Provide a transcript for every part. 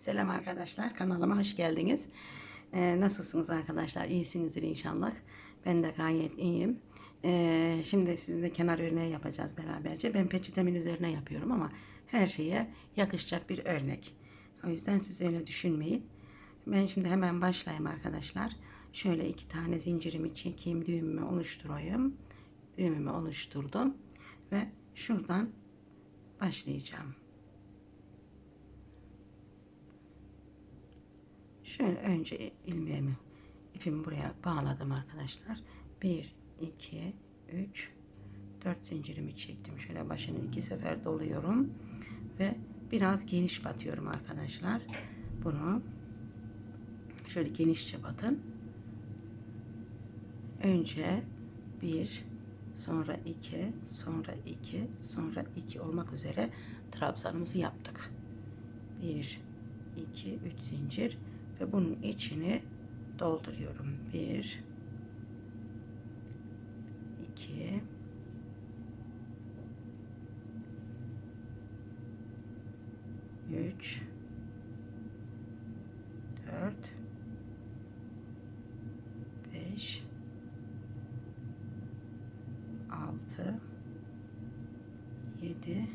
Selam arkadaşlar kanalıma hoş geldiniz. Ee, nasılsınız arkadaşlar? İyisinizdir inşallah. Ben de gayet iyiyim. Ee, şimdi sizinle kenar örneği yapacağız beraberce. Ben peçetemin üzerine yapıyorum ama her şeye yakışacak bir örnek. O yüzden siz öyle düşünmeyin. Ben şimdi hemen başlayayım arkadaşlar. Şöyle iki tane zincirimi çekeyim, düğümümü oluşturayım. Düğümümü oluşturdum ve şuradan başlayacağım. Şöyle önce ilmeğimi ipimi buraya bağladım arkadaşlar. 1 2 3 4 zincirimi çektim. Şöyle başını iki sefer doluyorum ve biraz geniş batıyorum arkadaşlar. Bunu şöyle genişçe batın. Önce 1 sonra 2 sonra 2 sonra 2 olmak üzere trabzanımızı yaptık. 1 2 3 zincir ve bunun içini dolduruyorum. 1 2 3 4 5 6 7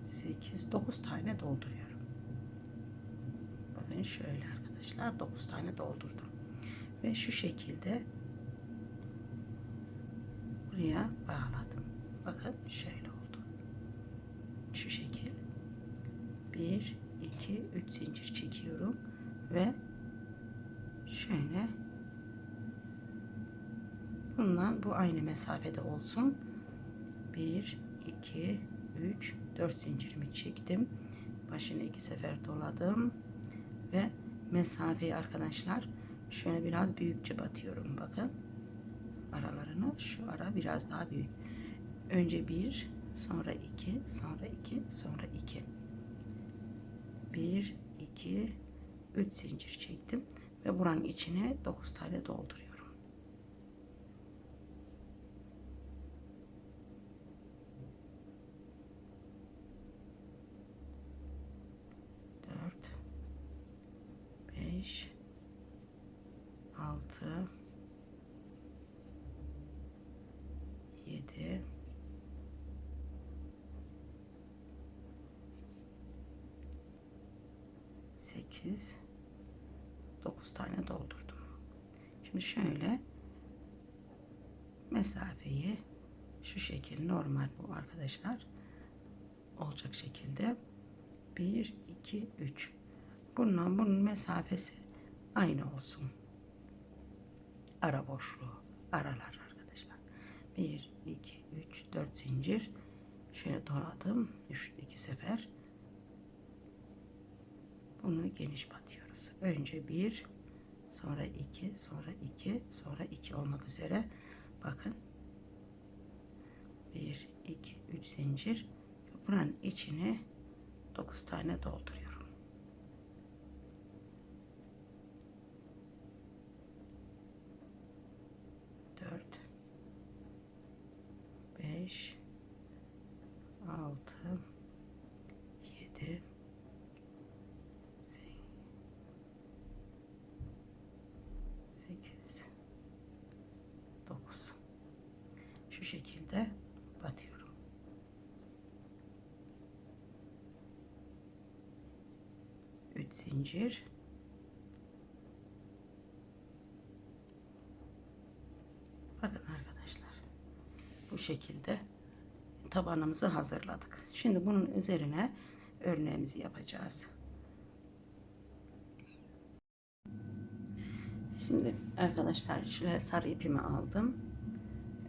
8 9 tane dolduruyorum. Bakın şöyle arkadaşlar 9 tane doldurdum. Ve şu şekilde buraya bağladım. Bakın şöyle oldu. Şu şekil. 1 2 3 zincir çekiyorum ve şöyle bundan bu aynı mesafede olsun. 1 2 3 4 zincirimi çektim. Başını iki sefer doladım ve mesafeyi arkadaşlar şöyle biraz büyükçe batıyorum bakın. Aralarını şu ara biraz daha büyük. Önce bir sonra iki sonra iki sonra iki. Bir iki üç zincir çektim ve buranın içine dokuz tane dolduruyorum 5 6 7 8 9 tane doldurdum. Şimdi şöyle mesafeyi şu şekil normal bu arkadaşlar olacak şekilde 1 2 3 Bununla bunun mesafesi aynı olsun. Ara boşluğu, aralar arkadaşlar. 1, 2, 3, 4 zincir. Şöyle doladım. 3, 2 sefer. Bunu geniş batıyoruz. Önce 1, sonra 2, sonra 2, sonra 2 olmak üzere. Bakın. 1, 2, 3 zincir. Buranın içine 9 tane dolduruyorum. 4 5 6 7 8 9 şu şekilde batıyorum. Üç zincir Bakın arkadaşlar. Bu şekilde tabanımızı hazırladık. Şimdi bunun üzerine örneğimizi yapacağız. Şimdi arkadaşlar şöyle sarı ipimi aldım.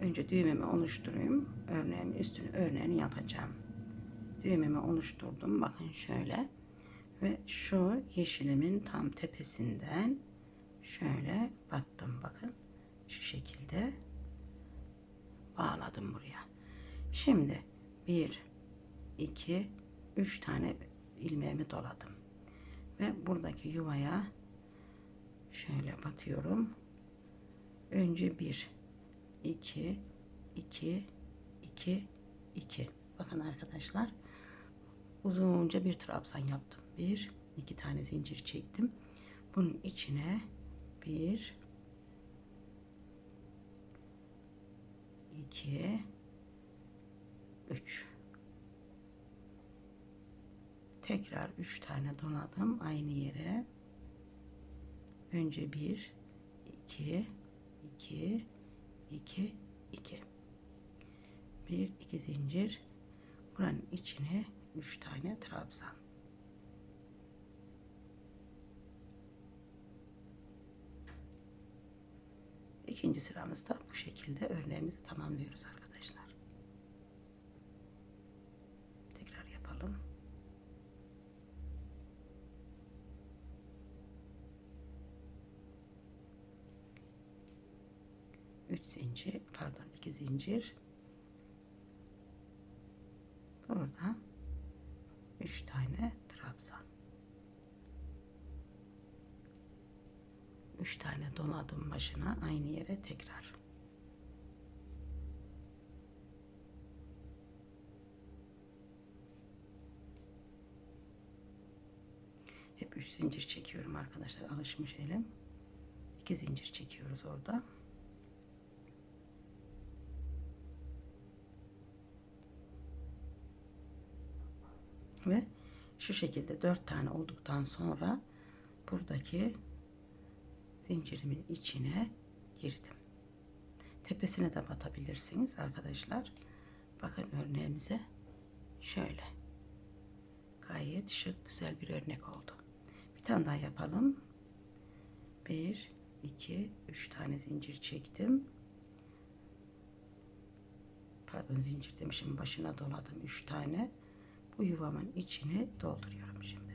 Önce düğmemi oluşturayım. Örneğimin üstünü örneğini yapacağım. Düğmemi oluşturdum. Bakın şöyle. Ve şu yeşilimin tam tepesinden şöyle battım. Bakın şu şekilde bağladım buraya. Şimdi 1 2 3 tane ilmeğimi doladım. Ve buradaki yuvaya şöyle batıyorum. Önce 1 2 2 2 2 Bakın arkadaşlar uzunca bir trabzan yaptım. Bir, iki tane zincir çektim. Bunun içine bir, iki, üç. Tekrar üç tane donadım aynı yere. Önce bir, iki, iki, iki, iki. Bir, iki zincir. Buranın içine üç tane trabzan. İkinci sıramızda bu şekilde örneğimizi tamamlıyoruz arkadaşlar. Tekrar yapalım. Üç zincir, pardon iki zincir. Burada üç tane trabzan. Üç tane donadım başına aynı yere tekrar. Hep üç zincir çekiyorum arkadaşlar. Alışmış elim. İki zincir çekiyoruz orada. Ve şu şekilde dört tane olduktan sonra buradaki zincirimin içine girdim. Tepesine de batabilirsiniz arkadaşlar. Bakın örneğimize şöyle. Gayet şık güzel bir örnek oldu. Bir tane daha yapalım. Bir, iki, üç tane zincir çektim. Pardon zincir demişim başına doladım üç tane. Bu yuvamın içine dolduruyorum şimdi.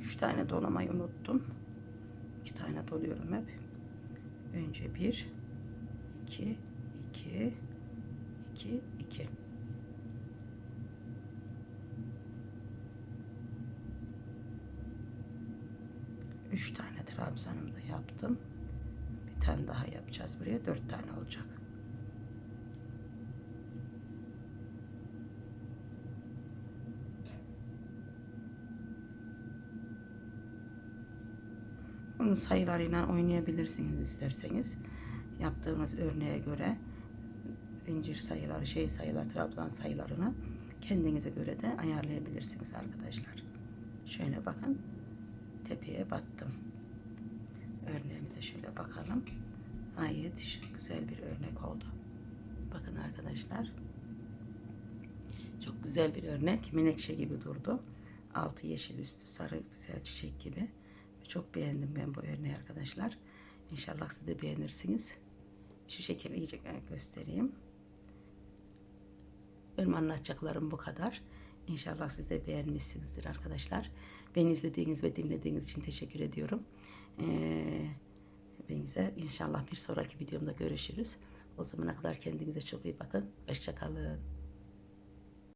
Üç tane dolamayı unuttum. İki tane doluyorum hep. Önce bir, iki, iki, iki, iki. Üç tane trabzanımı da yaptım. Bir tane daha yapacağız buraya. Dört tane olacak. Bunun sayılarıyla oynayabilirsiniz isterseniz. Yaptığınız örneğe göre zincir sayıları, şey sayılar, trabzan sayılarını kendinize göre de ayarlayabilirsiniz arkadaşlar. Şöyle bakın. Tepeye battım. Örneğimize şöyle bakalım. Gayet güzel bir örnek oldu. Bakın arkadaşlar. Çok güzel bir örnek. Menekşe gibi durdu. Altı yeşil üstü sarı güzel çiçek gibi. Çok beğendim ben bu örneği arkadaşlar. İnşallah siz de beğenirsiniz. Şu şekilde iyice göstereyim. Benim anlatacaklarım bu kadar. İnşallah siz de beğenmişsinizdir arkadaşlar. Beni izlediğiniz ve dinlediğiniz için teşekkür ediyorum. Ee, hepinize inşallah bir sonraki videomda görüşürüz. O zamana kadar kendinize çok iyi bakın. Hoşçakalın.